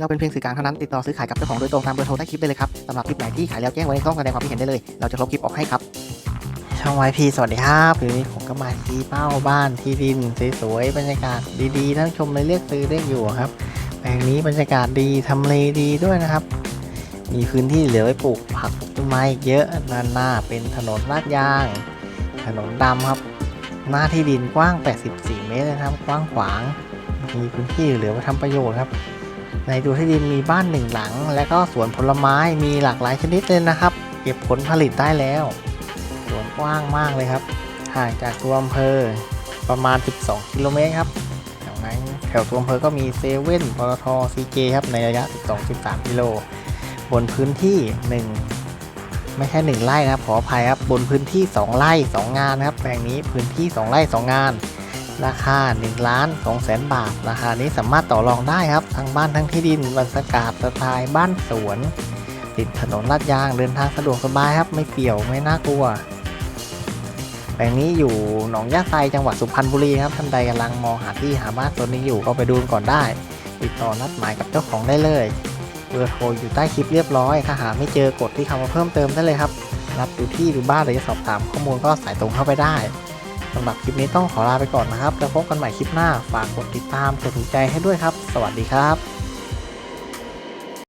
เราเป็นเพียงสื่อกลางเท่านั้นติดต่อซื้อขายกับเจ้าของโดยตรงตามเบอร์โทรใต้คลิปได้เลยครับสำหรับคลิปไหนที่ขายแล้วแจ้งไว้ในช่องแสดงความคิดเห็นได้เลย เราจะลบคลิปออกให้ครับ ช่องไวพีสวัสดีครับคืนนี้ผมก็มาที่เป้าบ้านที่ดินสวยๆบรรยากาศดีๆท่านชมเลยเลือกซื้อเลือกอยู่ครับ แปลงนี้บรรยากาศดีทำเลดีด้วยนะครับ มีพื้นที่เหลือไว้ปลูกผักต้นไม้เยอะด้านหน้าเป็นถนนลาดยาง ถนนดำครับ หน้าที่ดินกว้าง 84 เมตรนะครับ กว้างขวาง มีพื้นที่เหลือไว้ทำประโยชน์ครับ ในตัวที่ดินมีบ้านหนึ่งหลัง และก็สวนผลไม้มีหลากหลายชนิดเลยนะครับ เก็บผลผลิตได้แล้วสวนกว้างมากเลยครับห่างจากตัวอำเภอประมาณ 12 กิโลเมตรครับจากนั้นแถวตัวอำเภอก็มีเซเว่นปตทซีเครับในระยะ 12-13 กิโล บนพื้นที่ 1 ไม่ใช่ 1 ไร่นะครับขออภัยครับ บนพื้นที่ 2 ไร่ 2 งานนะครับแปลงนี้พื้นที่ 2 ไร่ 2 งาน ราคา1ล้าน2แสนบาท ราคานี้สามารถต่อรองได้ครับ ทั้งบ้านทั้งที่ดินบรรยากาศสไตล์บ้านสวน ติดถนนลาดยางเดินทางสะดวกสบายครับ ไม่เปี่ยวไม่น่ากลัวแปลงนี้อยู่หนองยาไซจังหวัดสุพรรณบุรีครับท่านใดกำลังมองหาที่หาบ้านตัวนี้อยู่ก็ไปดูก่อนได้ ติดต่อนัดหมายกับเจ้าของได้เลยเบอร์โทรอยู่ใต้คลิปเรียบร้อย ถ้าหาไม่เจอกดที่คำว่าเพิ่มเติมได้เลยครับ รับดูที่ดูบ้านหรือจะสอบถามข้อมูลก็สายตรงเข้าไปได้ สำหรับคลิปนี้ต้องขอลาไปก่อนนะครับ แล้วพบกันใหม่คลิปหน้า ฝากกดติดตาม กดถูกใจให้ด้วยครับ สวัสดีครับ